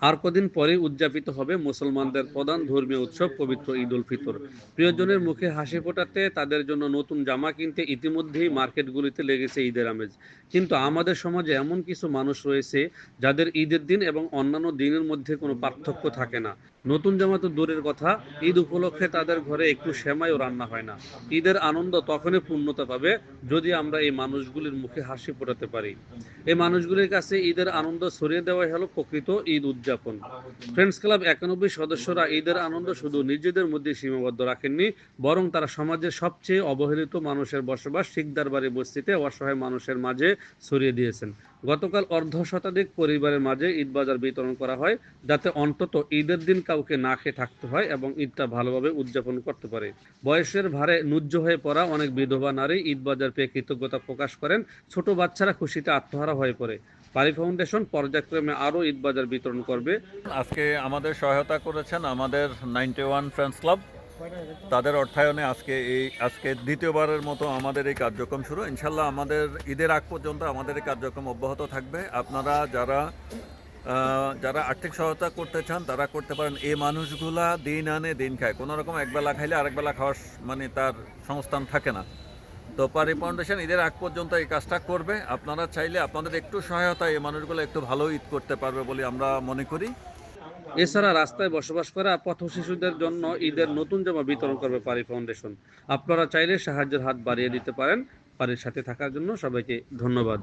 আর কদিন পরে উদযাপিত হবে মুসলমানদের প্রধান ধর্মীয় উৎসব পবিত্র ঈদ উল ফিতর। প্রিয়জনের মুখে হাসি ফোটাতে তাদের জন্য নতুন জামা কিনতে ইতিমধ্যেই মার্কেটগুলিতে লেগেছে ঈদের আমেজ। কিন্তু আমাদের সমাজে এমন কিছু মানুষ রয়েছে যাদের ঈদের দিন এবং অন্যান্য দিনের মধ্যে কোনো পার্থক্য থাকে না। নতুন জামা তো দূরের কথা। ঈদ উপলক্ষে তাদের ঘরে একটু সেমাইও রান্না হয় না। ঈদের আনন্দ তখনই পূর্ণতা পাবে যদি আমরা এই মানুষগুলির মুখে হাসি ফোটাতে পারি। এই মানুষগুলির কাছে ঈদের আনন্দ ছড়িয়ে দেওয়াই হলো প্রকৃত ঈদ উদযাপন। ফ্রেন্ডস ক্লাব একানব্বই সদস্যরা ঈদের আনন্দ শুধু নিজেদের মধ্যে সীমাবদ্ধ রাখেননি, বরং তারা সমাজের সবচেয়ে অবহেলিত মানুষের বসবাস শিকদার বাড়ি বস্তিতে অসহায় মানুষের মাঝে ছড়িয়ে দিয়েছেন। গতকাল অর্ধ শতাধিক পরিবারের মাঝে ঈদ বাজার বিতরণ করা হয়, যাতে অন্তত ঈদের দিন কাউকে না খেয়ে থাকতে হয় এবং ঈদটা ভালোভাবে উদযাপন করতে পারে। বয়সের ভারে নুজ্জ হয়ে পড়া অনেক বিধবা নারী ঈদ বাজার পেয়ে কৃতজ্ঞতা প্রকাশ করেন। ছোট বাচ্চারা খুশিতে আত্মহারা হয়ে পড়ে। পারি ফাউন্ডেশন পর্যায়ক্রমে আরও ঈদ বাজার বিতরণ করবে। আজকে আমাদের সহায়তা করেছেন আমাদের নাইনটি ওয়ান ফ্রেন্ডস ক্লাব। তাদের অর্থায়নে আজকে এই, আজকে দ্বিতীয়বারের মতো আমাদের এই কার্যক্রম শুরু। ইনশাল্লাহ আমাদের ঈদের আগ পর্যন্ত আমাদের এই কার্যক্রম অব্যাহত থাকবে। আপনারা যারা যারা আর্থিক সহায়তা করতে চান, তারা করতে পারেন। এই মানুষগুলা দিন আনে, দিন খায়। কোনো রকম একবেলা খাইলে আরেকবেলা খাওয়ার মানে তার সংস্থান থাকে না। তো পারি ফাউন্ডেশন ঈদের আগ পর্যন্ত এই কাজটা করবে। আপনারা চাইলে আপনাদের একটু সহায়তা এই মানুষগুলো একটু ভালো ঈদ করতে পারবে বলে আমরা মনে করি। এছাড়া রাস্তায় বসবাস করা পথ শিশুদের জন্য ঈদের নতুন জমা বিতরণ করবে পারি ফাউন্ডেশন। আপনারা চাইলে সাহায্যের হাত বাড়িয়ে দিতে পারেন। পারির সাথে থাকার জন্য সবাইকে ধন্যবাদ।